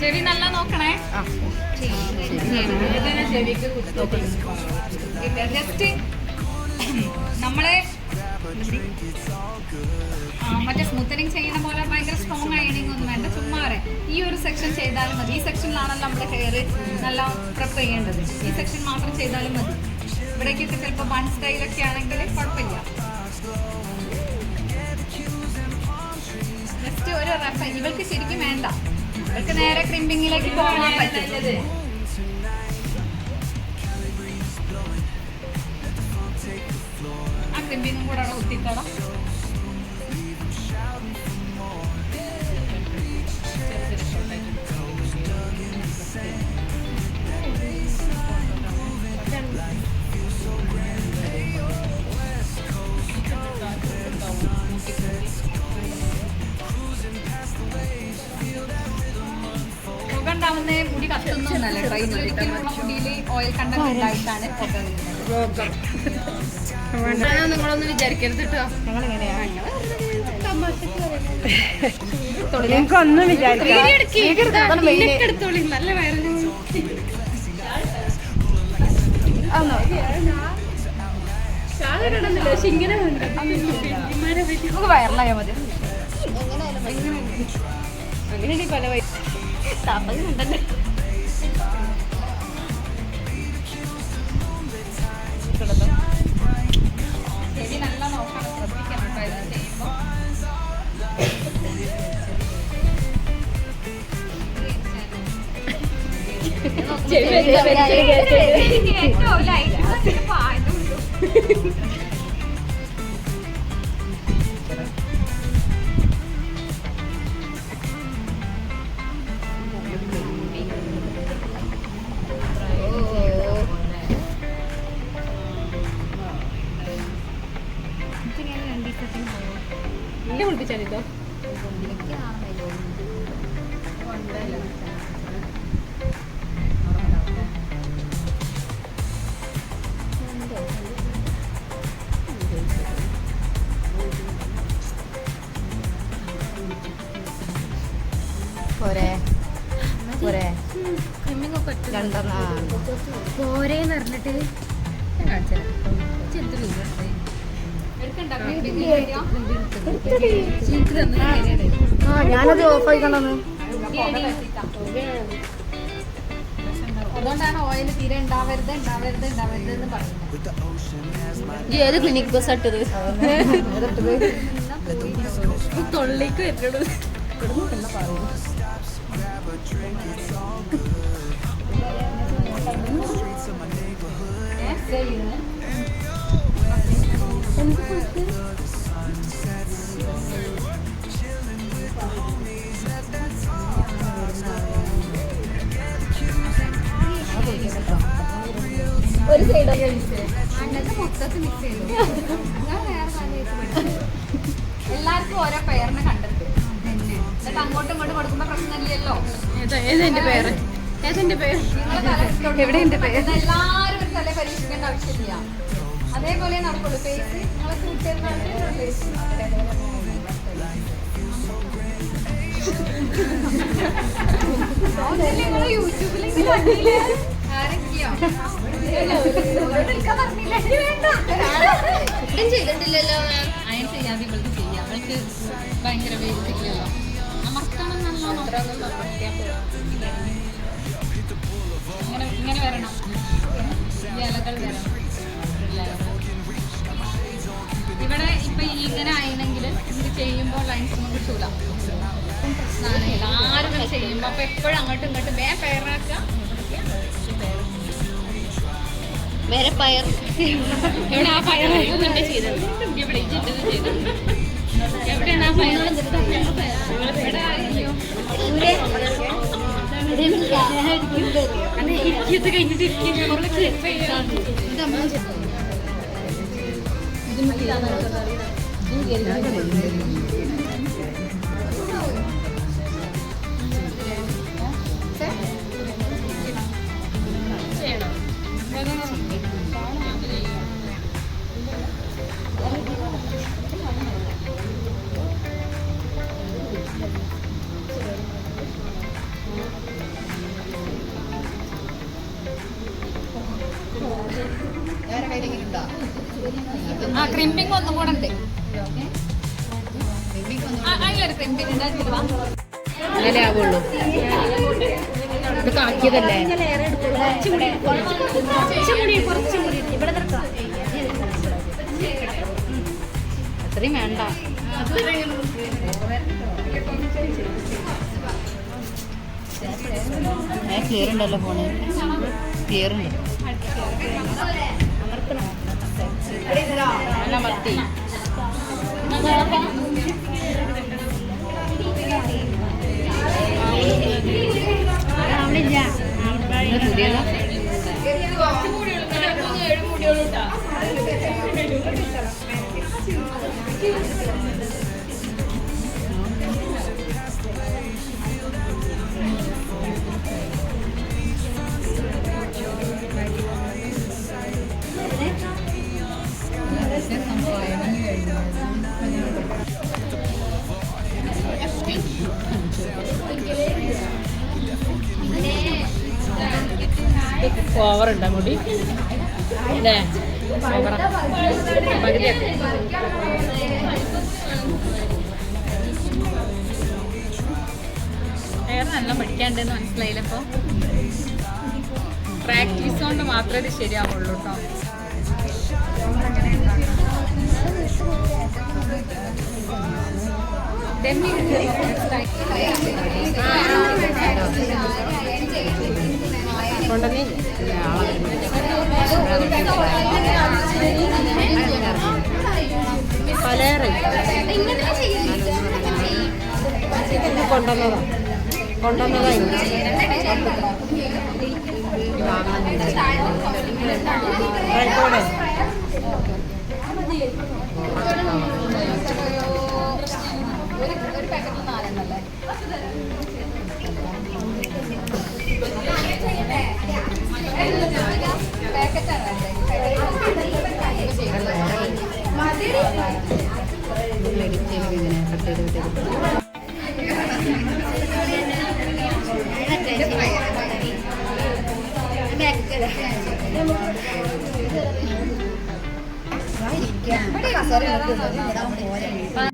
ചെവി നല്ല നോക്കണേ. ജസ്റ്റ് നമ്മളെ മറ്റേ സ്മൂത്തനിങ് ചെയ്യുന്ന പോലെ ഭയങ്കര സ്ട്രോങ് അയണിങ് ഒന്നും വേണ്ട. ചുമ്മാറെ ഈ ഒരു സെക്ഷൻ ചെയ്താലും മതി. ഈ സെക്ഷനിലാണല്ലോ നമ്മുടെ ഹെയർ നല്ല പ്രിപ്പ് ചെയ്യേണ്ടത്. ഈ സെക്ഷൻ മാത്രം ചെയ്താലും മതി. ഇവിടേക്കൊക്കെ ചിലപ്പോൾ വൺ സ്റ്റൈലൊക്കെ ആണെങ്കിൽ കുഴപ്പമില്ല. ജസ്റ്റ് ഒരു റെഫ ഇവൾക്ക് ശരിക്കും വേണ്ട. ഇവൾക്ക് നേരെ ക്രിമ്പിങ്ങിലേക്ക് പോകാൻ പറ്റും ആ ക്രിമ്പിങ്ങും കൂടെ അവിടെ ഉണ്ടാവുന്ന മുടി കത്തുന്നു. ഓയിൽ കണ്ടന്റ് ഉണ്ടായിട്ടാണ് പുക വരുന്നത് നിങ്ങളൊന്നും വിചാരിക്കരുത് കേട്ടോ നിങ്ങൾക്കൊന്നും വിചാരിക്കാം നല്ല വയറിന് പക്ഷെ ഇങ്ങനെ നമുക്ക് വയറിലായാൽ മതി. അങ്ങനെ പല വയസ്സ് താപ്പുന്നുണ്ടല്ലേ ചെവി ഏറ്റവും പറഞ്ഞിട്ട് ഞാനത് ഓഫ് ആയിക്കണ്ടെന്ന് അതുകൊണ്ടാണ് ഓയിൽ തീരെ ഉണ്ടാവരുത് ഉണ്ടാവരുത് ഉണ്ടാവരുത് ഏത് ക്ലിനിക് ബസ് ഇട്ടത് തൊള്ളിക്ക് വരുന്നത് കാലമായിട്ട് സൈഡ് എല്ലാവർക്കും ഓരോ പേരിനെ കണ്ടെത്തും. എന്നിട്ട് അങ്ങോട്ടും ഇങ്ങോട്ടും കൊടുക്കുമ്പോ പ്രശ്നമില്ലല്ലോ. ഏതെന്റെ പേര്? ഏതെന്റെ പേര്? എവിടെ എന്റെ പേര്? എല്ലാരും ഒരു തല പരീക്ഷിക്കേണ്ട ആവശ്യമില്ല. അതേപോലെ നടക്കുള്ളൂ ഫേസ് നിങ്ങളെ കൂട്ടുകാരുടെ ഫേസ് യൂട്യൂബിലെങ്കിലും ആരൊക്കെയോ? ചെയ്തിട്ടില്ലല്ലോ അയൺ ചെയ്യാതെ ഇവൾക്ക് ചെയ്യാം അവൾക്ക് ഭയങ്കര വേദിക്കില്ലല്ലോ നമുക്കാണെന്നല്ലോ ഇങ്ങനെ ഇങ്ങനെ വരണം ഇലകൾ വരണം ഇവിടെ ഇപ്പൊ ഇങ്ങനെ ആയിരുന്നെങ്കിൽ ഇത് ചെയ്യുമ്പോൾ ലൈൻസ് ഒന്നും കിട്ടൂല. ആരും ഇത് ചെയ്യുമ്പോ അപ്പൊ എപ്പോഴും അങ്ങോട്ടും ഇങ്ങോട്ടും വേ പേരാക്കുക വേറെ പയർ. ഇവിടെ ആ പയർ എന്നെ ചെയ്തത്? ഇവിടെ ഇജിട്ടത് ചെയ്തത്. എവിടെയാണ് ആ പയർ? ഇവിടെ അയ്യോ ഇരിക്കത്ത് കഴിഞ്ഞിട്ട് ഇരിക്കുക ചെയ്യണം ആ ക്രിമ്പിംഗ് ഒന്നും കൂടെ ഉണ്ട്. അതിലൊരു അങ്ങനെ ആവുള്ളൂ. ഇത് ആക്കിയതല്ലേ അത്രയും വേണ്ട. ക്ലിയർ ഉണ്ടല്ലോ ഫോണ് ക്ലിയർ ഉണ്ട്. നല്ല മത്തി ഓവർ ഉണ്ടോ മുടി അല്ലേ പകുതിയൊക്കെ. വേറെ നല്ല പഠിക്കാണ്ടെന്ന് മനസ്സിലായില്ലപ്പോ പ്രാക്ടീസ് കൊണ്ട് മാത്രമേ ഇത് ശരിയാവുള്ളൂ കേട്ടോ. കൊണ്ടുവന്നേ പലേറെ കൊണ്ടുവന്നതാ. കൊണ്ടുവന്നതാ കോഴിക്കോട് ഇരിക്കാം